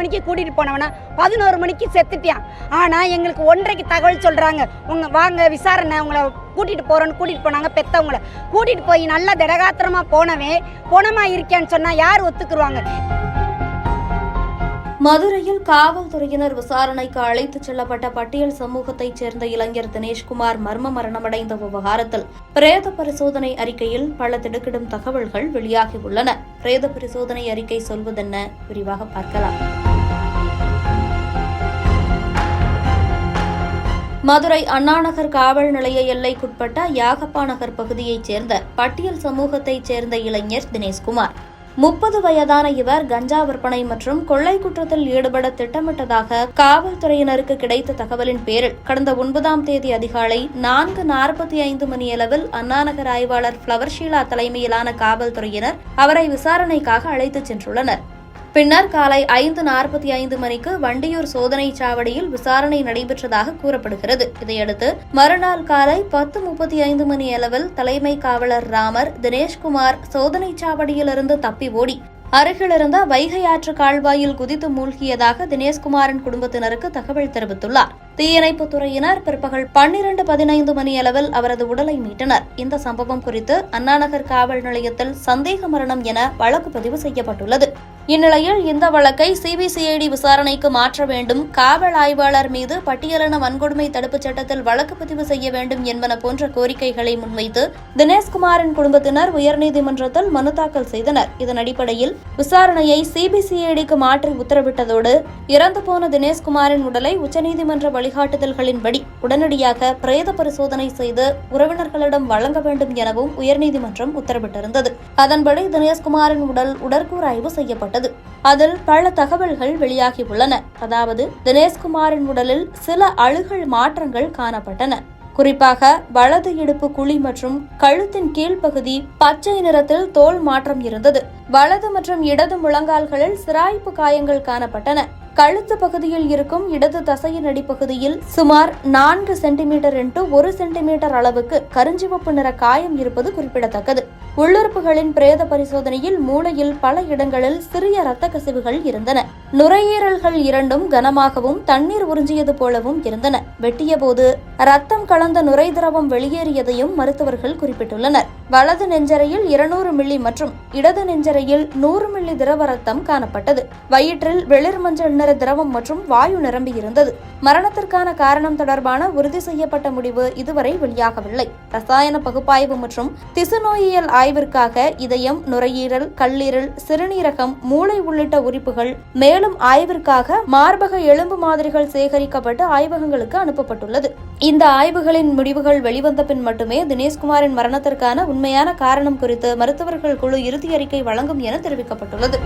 மணிக்கு கூட்டிகிட்டு போனவனா பதினோரு மணிக்கு செத்துட்டியான் ஆனால் எங்களுக்கு ஒன்றரைக்கு தகவல் சொல்கிறாங்க உங்கள் வாங்க விசாரணை உங்களை கூட்டிகிட்டு போகிறோன்னு கூட்டிகிட்டு போனாங்க பெற்றவங்கள கூட்டிகிட்டு போய் நல்லா திடகாத்திரமாக போனவன் போனமாக இருக்கேன்னு சொன்னால் யார் ஒத்துக்குருவாங்க? மதுரையில் காவல்துறையினர் விசாரணைக்கு அழைத்துச் செல்லப்பட்ட பட்டியல் சமூகத்தைச் சேர்ந்த இளைஞர் தினேஷ்குமார் மர்ம மரணமடைந்த விவகாரத்தில் பிரேத பரிசோதனை அறிக்கையில் பல திடுக்கிடும் தகவல்கள் வெளியாகியுள்ளன. பிரேத பரிசோதனை அறிக்கை சொல்வதென்ன? விரிவாக பார்க்கலாம். மதுரை அண்ணாநகர் காவல் நிலைய எல்லைக்குட்பட்ட யாகப்பா நகர் பகுதியைச் சேர்ந்த பட்டியல் சமூகத்தைச் சேர்ந்த இளைஞர் தினேஷ்குமார். முப்பது வயதான இவர் கஞ்சா விற்பனை மற்றும் கொள்ளை குற்றத்தில் ஈடுபட திட்டமிட்டதாக காவல்துறையினருக்கு கிடைத்த தகவலின் பேரில் கடந்த ஒன்பதாம் தேதி அதிகாலை நான்கு நாற்பத்தி ஐந்து மணியளவில் அண்ணாநகர் ஆய்வாளர் ஃப்ளவர்ஷீலா தலைமையிலான காவல்துறையினர் அவரை விசாரணைக்காக அழைத்துச் சென்றுள்ளனர். பின்னர் காலை ஐந்து நாற்பத்தி ஐந்து மணிக்கு வண்டியூர் சோதனை சாவடியில் விசாரணை நடைபெற்றதாக கூறப்படுகிறது. இதையடுத்து மறுநாள் காலை பத்து முப்பத்தி ஐந்து மணி அளவில் தலைமை காவலர் ராமர் தினேஷ்குமார் சோதனை சாவடியிலிருந்து தப்பி ஓடி அருகிலிருந்த வைகை ஆற்று கால்வாயில் குதித்து மூழ்கியதாக தினேஷ்குமாரின் குடும்பத்தினருக்கு தகவல் தெரிவித்துள்ளார். தீயணைப்புத் துறையினர் பிற்பகல் பன்னிரண்டு பதினைந்து மணி அளவில் அவரது உடலை மீட்டனர். இந்த சம்பவம் குறித்து அண்ணாநகர் காவல் நிலையத்தில் சந்தேக மரணம் என வழக்கு பதிவு செய்யப்பட்டுள்ளது. இந்நிலையில் இந்த வழக்கை சிபிசிஐடி விசாரணைக்கு மாற்ற வேண்டும். காவல் ஆய்வாளர் மீது பட்டியலின வன்கொடுமை தடுப்புச் சட்டத்தில் வழக்கு பதிவு செய்ய வேண்டும் என்பன போன்ற கோரிக்கைகளை முன்வைத்து தினேஷ்குமாரின் குடும்பத்தினர் உயர்நீதிமன்றத்தில் மனு தாக்கல் செய்தனர். இதன் அடிப்படையில் விசாரணையை சிபிசிஐடிக்கு மாற்றி உத்தரவிட்டதோடு இறந்து போன தினேஷ்குமாரின் உடலை உச்சநீதிமன்ற வழிகாட்டுதல்களின்படி உடனடியாக பிரேத பரிசோதனை செய்து உறவினர்களிடம் வழங்க வேண்டும் எனவும் உயர்நீதிமன்றம் உத்தரவிட்டிருந்தது. அதன்படி தினேஷ்குமாரின் உடல் உடற்கூறாய்வு செய்யப்பட்டது. அதில் பல தகவல்கள் வெளியாகியுள்ளன. அதாவது தினேஷ்குமாரின் உடலில் சில அழுகல் மாற்றங்கள் காணப்பட்டன. குறிப்பாக வலது இடுப்பு குழி மற்றும் கழுத்தின் கீழ்ப்பகுதி பச்சை நிறத்தில் தோல் மாற்றம் இருந்தது. வலது மற்றும் இடது முழங்கால்களில் சிராய்ப்பு காயங்கள் காணப்பட்டன. கழுத்து பகுதியில் இருக்கும் இடது தசையின் அடிப்பகுதியில் சுமார் நான்கு சென்டிமீட்டர் இன்ட்டு ஒரு சென்டிமீட்டர் அளவுக்கு கருஞ்சிவப்பு நிற காயம் இருப்பது குறிப்பிடத்தக்கது. உள்ளுறுப்புகளின் பிரேத பரிசோதனையில் மூளையில் பல இடங்களில் சிறிய இரத்த கசிவுகள் இருந்தன. நுரையீரல்கள் இரண்டும் கனமாகவும் தண்ணீர் உறிஞ்சியது போலவும் இருந்தன. வெட்டியபோது ரத்தம் கலந்த நுரை திரவம் வெளியேறியதையும் மருத்துவர்கள் குறிப்பிட்டுள்ளனர். வலது நெஞ்சரையில் இருநூறு மில்லி மற்றும் இடது நெஞ்சரையில் நூறு மில்லி திரவ ரத்தம் காணப்பட்டது. வயிற்றில் வெளிர் மஞ்சள் நிற திரவம் மற்றும் வாயு நிரம்பி இருந்தது. மரணத்திற்கான காரணம் தொடர்பான உறுதி செய்யப்பட்ட முடிவு இதுவரை வெளியாகவில்லை. ரசாயன பகுப்பாய்வு மற்றும் திசுநோயியல் ஆய்விற்காக இதயம் நுரையீரல் கல்லீரல் சிறுநீரகம் மூளை உள்ளிட்ட உறுப்புகள் மேலும் ஆய்விற்காக மார்பக எலும்பு மாதிரிகள் சேகரிக்கப்பட்டு ஆய்வகங்களுக்கு அனுப்பப்பட்டுள்ளது. இந்த ஆய்வுகளின் முடிவுகள் வெளிவந்த பின் மட்டுமே தினேஷ்குமாரின் மரணத்திற்கான உண்மையான காரணம் குறித்து மருத்துவர்கள் குழு இறுதி அறிக்கை வழங்கும் என தெரிவிக்கப்பட்டுள்ளது.